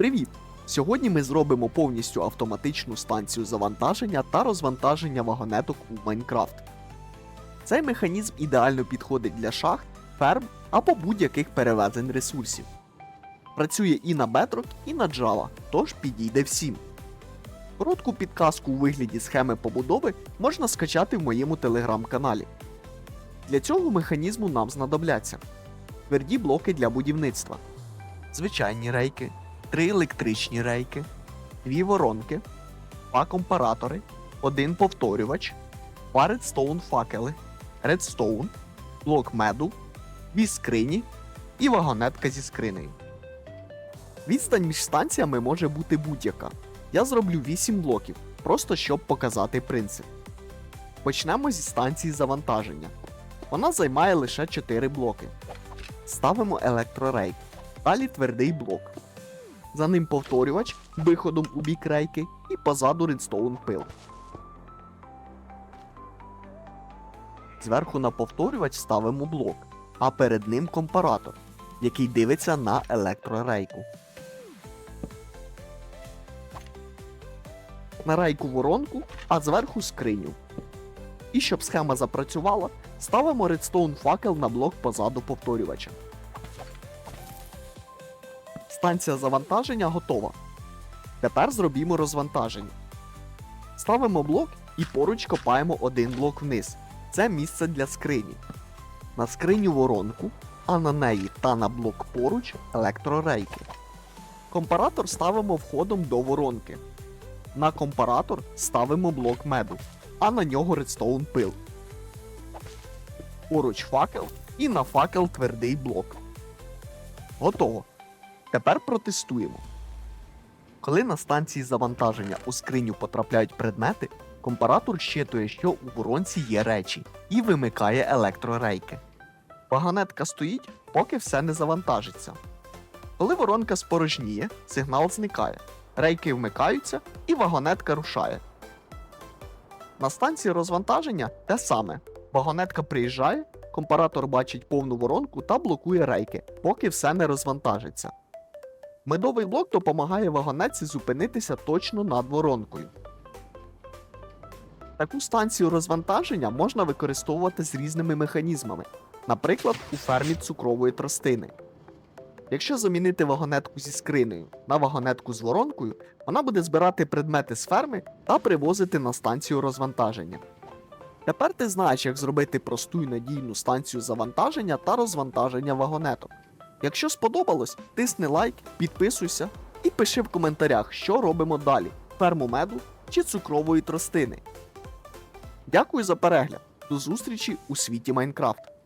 Привіт! Сьогодні ми зробимо повністю автоматичну станцію завантаження та розвантаження вагонеток у Майнкрафт. Цей механізм ідеально підходить для шахт, ферм або будь-яких перевезень ресурсів. Працює і на Bedrock, і на Java, тож підійде всім. Коротку підказку у вигляді схеми побудови можна скачати в моєму телеграм-каналі. Для цього механізму нам знадобляться тверді блоки для будівництва, звичайні рейки, три електричні рейки, дві воронки, два компаратори, один повторювач, два редстоун факели, редстоун, блок меду, дві скрині і вагонетка зі скринею. Відстань між станціями може бути будь-яка. Я зроблю 8 блоків, просто щоб показати принцип. Почнемо зі станції завантаження. Вона займає лише 4 блоки. Ставимо електрорейк, далі твердий блок. За ним повторювач виходом у бік рейки і позаду редстоун пил. Зверху на повторювач ставимо блок, а перед ним компаратор, який дивиться на електрорейку. На рейку воронку, а зверху скриню. І щоб схема запрацювала, ставимо редстоун факел на блок позаду повторювача. Станція завантаження готова. Тепер зробімо розвантаження. Ставимо блок і поруч копаємо один блок вниз. Це місце для скрині. На скриню воронку, а на неї та на блок поруч електрорейки. Компаратор ставимо входом до воронки. На компаратор ставимо блок меду, а на нього редстоун пил. Поруч факел і на факел твердий блок. Готово. Тепер протестуємо. Коли на станції завантаження у скриню потрапляють предмети, компаратор щитує, що у воронці є речі, і вимикає електрорейки. Вагонетка стоїть, поки все не завантажиться. Коли воронка спорожніє, сигнал зникає, рейки вмикаються і вагонетка рушає. На станції розвантаження те саме. Вагонетка приїжджає, компаратор бачить повну воронку та блокує рейки, поки все не розвантажиться. Медовий блок допомагає вагонетці зупинитися точно над воронкою. Таку станцію розвантаження можна використовувати з різними механізмами, наприклад, у фермі цукрової тростини. Якщо замінити вагонетку зі скринею на вагонетку з воронкою, вона буде збирати предмети з ферми та привозити на станцію розвантаження. Тепер ти знаєш, як зробити просту і надійну станцію завантаження та розвантаження вагонеток. Якщо сподобалось, тисни лайк, підписуйся і пиши в коментарях, що робимо далі: ферму меду чи цукрової тростини. Дякую за перегляд. До зустрічі у світі Майнкрафт.